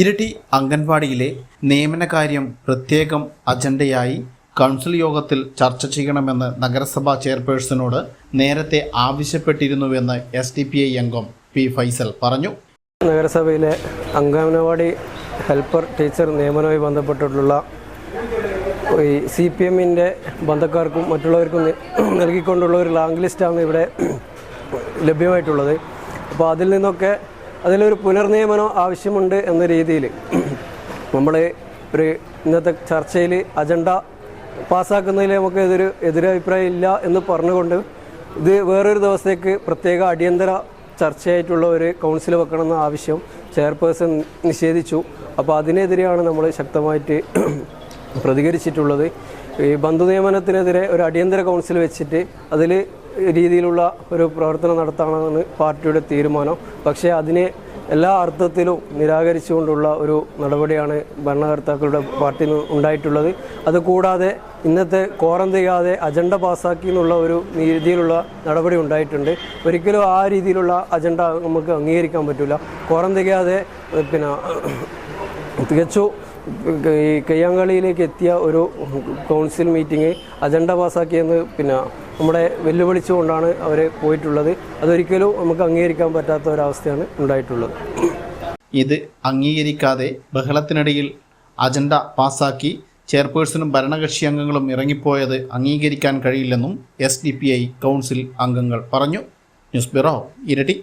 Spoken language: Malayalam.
ഇരട്ടി അംഗൻവാടിയിലെ നിയമനകാര്യം പ്രത്യേകം അജണ്ടയായി കൗൺസിൽ യോഗത്തിൽ ചർച്ച ചെയ്യണമെന്ന് നഗരസഭാ ചെയർപേഴ്സണോട് നേരത്തെ ആവശ്യപ്പെട്ടിരുന്നുവെന്ന് എസ് ഡി പി ഐ അംഗം പി ഫൈസൽ പറഞ്ഞു. നഗരസഭയിലെ അംഗനവാടി ഹെൽപ്പർ ടീച്ചർ നിയമനവുമായി ബന്ധപ്പെട്ടിട്ടുള്ള ഈ സി പി എമ്മിന്റെ ബന്ധക്കാർക്കും മറ്റുള്ളവർക്കും നൽകിക്കൊണ്ടുള്ള ഒരു ലാങ് ലിസ്റ്റാണ് ഇവിടെ ലഭ്യമായിട്ടുള്ളത്. അപ്പോൾ അതിൽ നിന്നൊക്കെ അതിലൊരു പുനർനിയമനം ആവശ്യമുണ്ട് എന്ന രീതിയിൽ നമ്മൾ ഒരു ഇന്നത്തെ ചർച്ചയിൽ അജണ്ട പാസ്സാക്കുന്നതിൽ നമുക്ക് എതിര് എതിരഭിപ്രായം ഇല്ല എന്ന് പറഞ്ഞുകൊണ്ട് ഇത് വേറൊരു ദിവസത്തേക്ക് പ്രത്യേക അടിയന്തര ചർച്ചയായിട്ടുള്ള ഒരു കൗൺസിൽ വെക്കണമെന്ന ആവശ്യം ചെയർപേഴ്സൺ നിഷേധിച്ചു. അപ്പോൾ അതിനെതിരെയാണ് നമ്മൾ ശക്തമായിട്ട് പ്രതികരിച്ചിട്ടുള്ളത്. ഈ ബന്ധു നിയമനത്തിനെതിരെ ഒരു അടിയന്തര കൗൺസിൽ വെച്ചിട്ട് അതിൽ രീതിയിലുള്ള ഒരു പ്രവർത്തനം നടത്താനാണ് പാർട്ടിയുടെ തീരുമാനം. പക്ഷേ അതിനെ എല്ലാ അർത്ഥത്തിലും നിരാകരിച്ചുകൊണ്ടുള്ള ഒരു നടപടിയാണ് ഭരണകർത്താക്കളുടെ പാർട്ടിയിൽ ഉണ്ടായിട്ടുള്ളത്. അതുകൂടാതെ ഇന്നത്തെ കോറം തികാതെ അജണ്ട പാസ്സാക്കി എന്നുള്ള ഒരു രീതിയിലുള്ള നടപടി ഉണ്ടായിട്ടുണ്ട്. ഒരിക്കലും ആ രീതിയിലുള്ള അജണ്ട നമുക്ക് അംഗീകരിക്കാൻ പറ്റില്ല. കോറം തികാതെ പിന്നെ തികച്ചു ഈ കയ്യാങ്കളിയിലേക്ക് എത്തിയ ഒരു കൗൺസിൽ മീറ്റിംഗ് അജണ്ട പാസ്സാക്കിയെന്ന് പിന്നെ നമ്മുടെ വെല്ലുവിളിച്ചുകൊണ്ടാണ് അവർ പോയിട്ടുള്ളത്. അതൊരിക്കലും നമുക്ക് അംഗീകരിക്കാൻ പറ്റാത്ത ഒരവസ്ഥയാണ് ഉണ്ടായിട്ടുള്ളത്. ഇത് അംഗീകരിക്കാതെ ബഹളത്തിനിടയിൽ അജണ്ട പാസാക്കി ചെയർപേഴ്സണും ഭരണകക്ഷി അംഗങ്ങളും ഇറങ്ങിപ്പോയത് അംഗീകരിക്കാൻ കഴിയില്ലെന്നും S D P I council അംഗങ്ങൾ പറഞ്ഞു. ന്യൂസ് ബ്യൂറോ ഇരട്ടി.